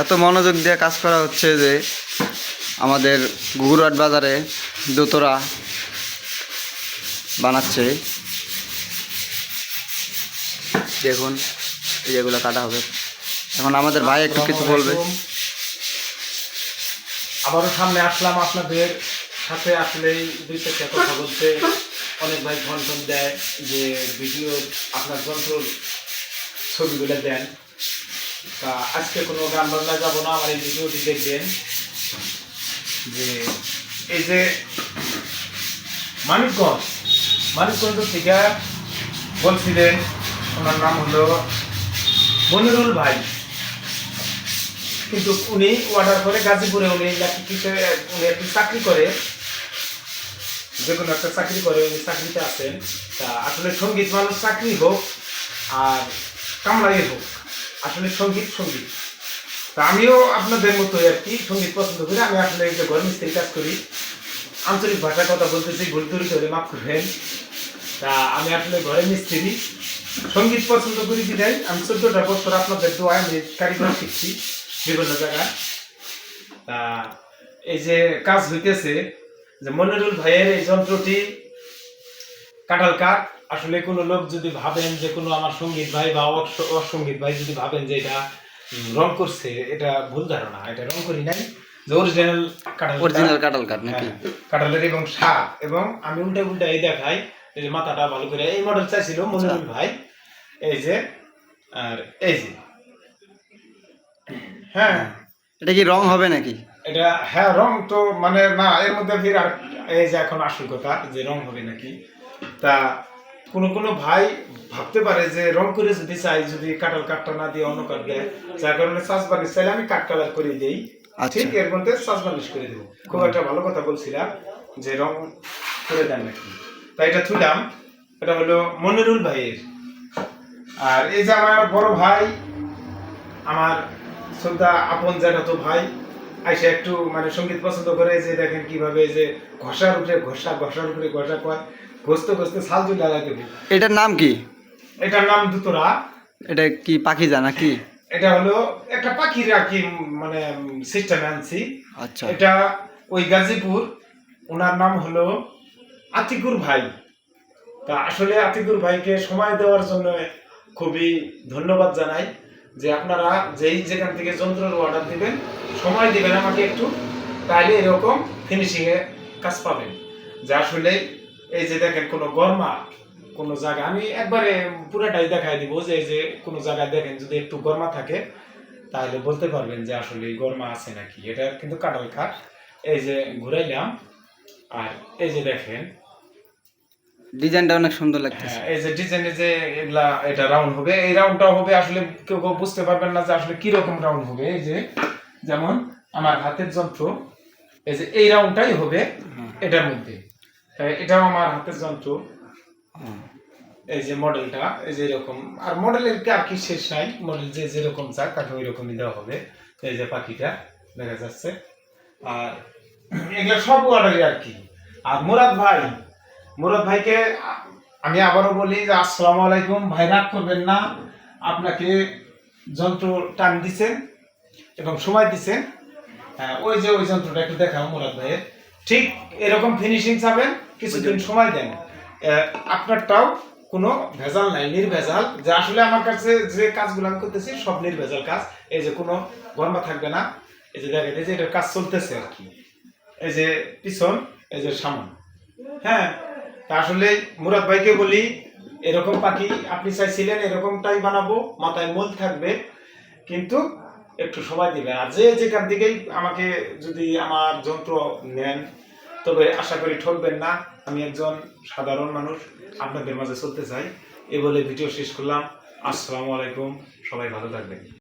এত মনোযোগ দিয়ে কাজ করা হচ্ছে যে আমাদের গুগুরহাট বাজারে দোতরা বানাচ্ছে। দেখুন, এই যেগুলো কাটা হবে। এখন আমাদের ভাই একটু কিছু বলবে। আবারও সামনে আসলাম আপনাদের সাথে। আসলে দুই চারটা কথা বলতে অনেক ভাই ফোন টোন দেয় যে ভিডিও, আপনার যন্ত্র ছবিগুলো দেন। তা আজকে কোনো গান বাজনা যাব না, আমার এই ভিডিওটি দেখবেন। যে এই যে মানিকগঞ্জ মানিকগঞ্জ থেকে বলছিলেন, ওনার নাম হলো মনিরুল ভাই। কিন্তু উনি অর্ডার করে গাজীপুরে, উনি উনি একটি চাকরি করে। যে কোনো একটা চাকরি করে, উনি চাকরিতে আছেন। তা আসলে সংগীত মানুষ চাকরি হোক আর কামড়াই হোক। আসলে সংগীত সংগীত। তা আমিও আপনাদের মতো আর কি, সংগীত পছন্দ করি। আমি আসলে এই যে ঘর মিস্ত্রি কাজ করি, আঞ্চলিক ভাষার কথা বলতেছি, ভুল তুরি করে মাফ করবেন। তা আমি আসলে ঘরে মিস্ত্রি সংগীত পছন্দ করি বিধায় আমি চোদ্দটা বছর আপনাদের দোয়ায় আমি কারিগর শিখছি বিভিন্ন জায়গায়। তা এই যে কাজ হইতেছে যে মনিরুল ভাইয়ের এই যন্ত্রটি কাটাল কাঠ আসলে কোনো লোক যদি ভাবেন যে কোনো আমার সংগীত ভাই বা অস- অসঙ্গীত ভাই যদি ভাবেন যে এটা রং করছে এটা ভুল ধারণা এটা রং করি নাই। যে অরিজিনাল কাটাল অরিজিনাল কাটাল কাঠ নাকি? হ্যাঁ, কাঁঠালের এবং শাক এবং আমি উল্টে উল্টে এই দেখাই এই যে মাথাটা ভালো করে এই মডেল চাইছিল মনিরুল ভাই। এই যে আর এই যে। হ্যাঁ। এটা কি রং হবে নাকি? এটা হ্যাঁ রং তো মানে না এর মধ্যে ফির আর এই যে এখন আসল কথা যে রং হবে নাকি। তা কোনো কোনো ভাই ভাবতে পারে যে রং করে যদি চাই যদি কাটাল কাঠটা না দিয়ে অন্য কাঠ দেয় যার কারণে চাষ বানিশ চাইলে আমি কাঠ কালার করে দিই। আচ্ছা। ঠিক এর মধ্যে চাষ বানিশ করে দেবো। খুব একটা ভালো কথা বলছিলাম যে রং করে দেন নাকি। তাই এটা থুলাম এটা হলো মনিরুল ভাইয়ের। আর এই যে আমার বড় ভাই আমার শ্রদ্ধা আপন তো ভাই আইসা একটু মানে সংগীত পছন্দ করে যে দেখেন কীভাবে যে ঘষার উপরে ঘষা ঘষার উপরে ঘষা কয়। ঘষতে ঘষতে লাগাতে এটার নাম কি? এটার নাম দুতরা এটা কি পাখি জানা কি এটা হলো একটা পাখির আর কি মানে সিস্টেম আনছি আচ্ছা। এটা ওই গাজীপুর ওনার নাম হলো আতিকুর ভাই। তা আসলে আতিকুর ভাইকে সময় দেওয়ার জন্য খুবই ধন্যবাদ জানাই যে আপনারা যেই যেখান থেকে যন্ত্রের অর্ডার দিবেন সময় দিবেন আমাকে একটু তাহলে এরকম ফিনিশিংয়ে কাজ পাবেন। যে আসলে এই যে দেখেন কোনো গরমা কোনো জায়গা আমি একবারে পুরাটাই দেখাই দিব যে এই যে কোনো জায়গায় দেখেন যদি একটু গরমা থাকে তাহলে বলতে পারবেন যে আসলে গরমা আছে নাকি। এটা কিন্তু কাটাল কাঠ এই যে ঘুরাইলাম আর এই যে দেখেন ডিজাইনটা অনেক সুন্দর লাগছে হ্যাঁ, এই যে ডিজাইনে যে এগুলা এটা রাউন্ড হবে। এই রাউন্ডটাও হবে আসলে কেউ কেউ বুঝতে পারবেন না যে আসলে কি রকম রাউন্ড হবে। এই যে যেমন আমার হাতের যন্ত্র এই যে এই রাউন্ডটাই হবে এটার মধ্যে। এটাও আমার হাতের যন্ত্র। এই যে মডেলটা এই যে এরকম আর মডেলের কি আর কি শেষ নাই। মডেল যে যেরকম চাক তাকে ওই রকমই দেওয়া হবে। এই যে পাখিটা দেখা যাচ্ছে। আর এগুলো সব অর্ডারই আর কি। আর মুরাদ ভাই মুরাদ ভাইকে আমি আবারও বলি যে আসসালামু আলাইকুম। ভাই রাগ করবেন না। আপনাকে যন্ত্র টান দিছেন এবং সময় দিছেন। হ্যাঁ, ওই যে ওই যন্ত্রটা একটু দেখাও মুরাদ ভাইয়ের। ঠিক এরকম ফিনিশিং চাবেন। কিছুদিন সময় দেন। আপনারটাও কোনো ভেজাল নাই, নির্ভেজাল। যে আসলে আমার কাছে যে কাজগুলো আমি করতেছি সব নির্ভেজাল কাজ। এই যে কোনো গরমা থাকবে না। এই যে দেখেন, এই যে এটার কাজ চলতেছে আর কি। এই যে পিছন, এই যে সামন। হ্যাঁ তা আসলে মুরাদ ভাইকে বলি, এরকম পাখি আপনি চাইছিলেন, এরকমটাই বানাবো, মাথায় মূল থাকবে। কিন্তু একটু সময় দিবেন। আর যে যেখান থেকেই আমাকে যদি আমার যন্ত্র নেন তবে আশা করি ঠকবেন না। আমি একজন সাধারণ মানুষ, আপনাদের মাঝে চলতে চাই। এ বলে ভিডিও শেষ করলাম। আসসালামু আলাইকুম। সবাই ভালো থাকবেন।